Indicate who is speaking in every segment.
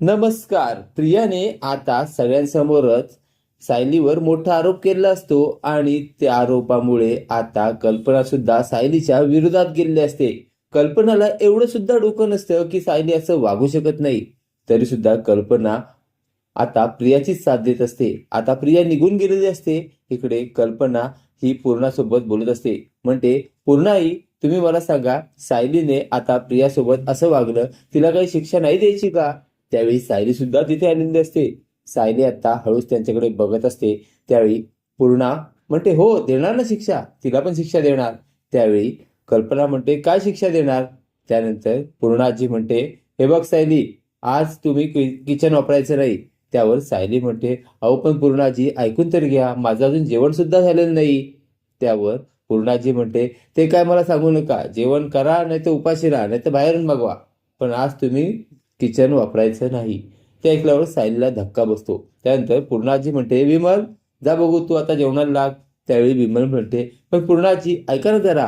Speaker 1: नमस्कार. प्रियाने आता सगळ्यांसमोरच सायलीवर मोठा आरोप केला असतो आणि त्या आरोपामुळे आता कल्पना सुद्धा सायलीच्या विरोधात गेलेली असते. कल्पनाला एवढं सुद्धा डोकं नसतं की सायली असं वागू शकत नाही. तरी सुद्धा कल्पना आता प्रियाचीच साथ देत असते. आता प्रिया निघून गेलेली असते. इकडे कल्पना ही पूर्णासोबत बोलत असते. म्हणते पूर्णाई तुम्ही मला सांगा सायलीने आता प्रियासोबत असं वागलं तिला काही शिक्षा नाही द्यायची का? त्यावेळी सायली सुद्धा तिथे आलेली असते. सायली आता हळूच त्यांच्याकडे बघत असते. त्यावेळी पूर्णा म्हणते हो देणार ना शिक्षा? तिला पण शिक्षा देणार. त्यावेळी कल्पना म्हणते काय शिक्षा देणार? त्यानंतर पूर्णाजी म्हणते हे बघ सायली आज तुम्ही कि- किचन वापरायचं नाही. त्यावर सायली म्हणते अहो पण पूर्णाजी ऐकून तर घ्या. माझं अजून जेवण सुद्धा झालेलं नाही. त्यावर पूर्णाजी म्हणते ते काय मला सांगू नका. जेवण करा नाही तर उपाशी राहा नाही तर बाहेरून मागवा. पण आज तुम्ही किचन वापरायचं नाही. ते ऐकल्यावर सायलीला धक्का बसतो. त्यानंतर पूर्णाजी म्हणते विमल जा बघू तू आता जेवणाला लाग. त्यावेळी विमल म्हणते पण पूर्णाजी ऐका ना जरा.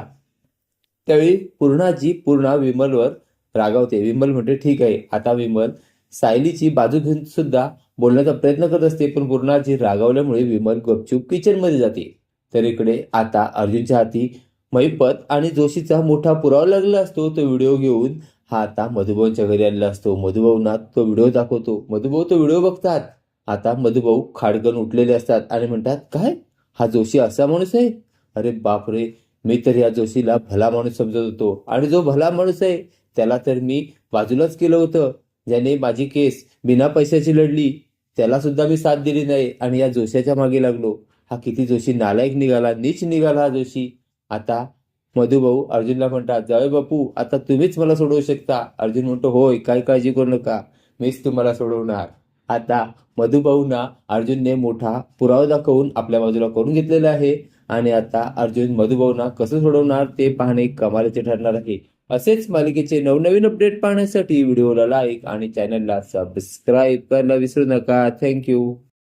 Speaker 1: त्यावेळी पूर्णाजी पूर्णा विमलवर रागावते. विमल म्हणते ठीक आहे आता विमल सायलीची बाजू घेऊन सुद्धा बोलण्याचा प्रयत्न करत असते पण पूर्णाजी रागावल्यामुळे विमल गपचूप किचनमध्ये जाते. तर इकडे आता अर्जुनच्या हाती मैपत आणि जोशीचा मोठा पुरावा लागला असतो. तो व्हिडिओ घेऊन हा आता मधुभाऊंच्या घरी आलेला असतो. मधुभाऊंना तो व्हिडिओ दाखवतो. मधुभाऊ तो व्हिडिओ बघतात. आता मधुभाऊ खाडकन उठलेले असतात आणि म्हणतात काय? हा जोशी असा माणूस आहे? अरे बापरे! मी तर या जोशीला भला माणूस समजत होतो आणि जो भला माणूस आहे त्याला तर मी बाजूलाच केलं होतं. ज्याने माझी केस बिना पैशाची लढली त्याला सुद्धा मी साथ दिली नाही आणि या जोशाच्या मागे लागलो. हा किती जोशी नालायक निघाला. नीच निघाला हा जोशी. आता मधुभाऊ अर्जुनला म्हणतात जावे बापू आता तुम्हीच मला सोडवू शकता. अर्जुन म्हणतो होय काय काळजी करू नका मीच तुम्हाला सोडवणार. आता मधुभाऊंना अर्जुनने मोठा पुरावा दाखवून आपल्या बाजूला करून घेतलेला आहे आणि आता अर्जुन मधुभाऊंना कसं सोडवणार ते पाहणे कमालीचे ठरणार आहे. असेच मालिकेचे नवनवीन अपडेट पाहण्यासाठी व्हिडिओला लाईक आणि चॅनलला सबस्क्राईब करायला विसरू नका. थँक्यू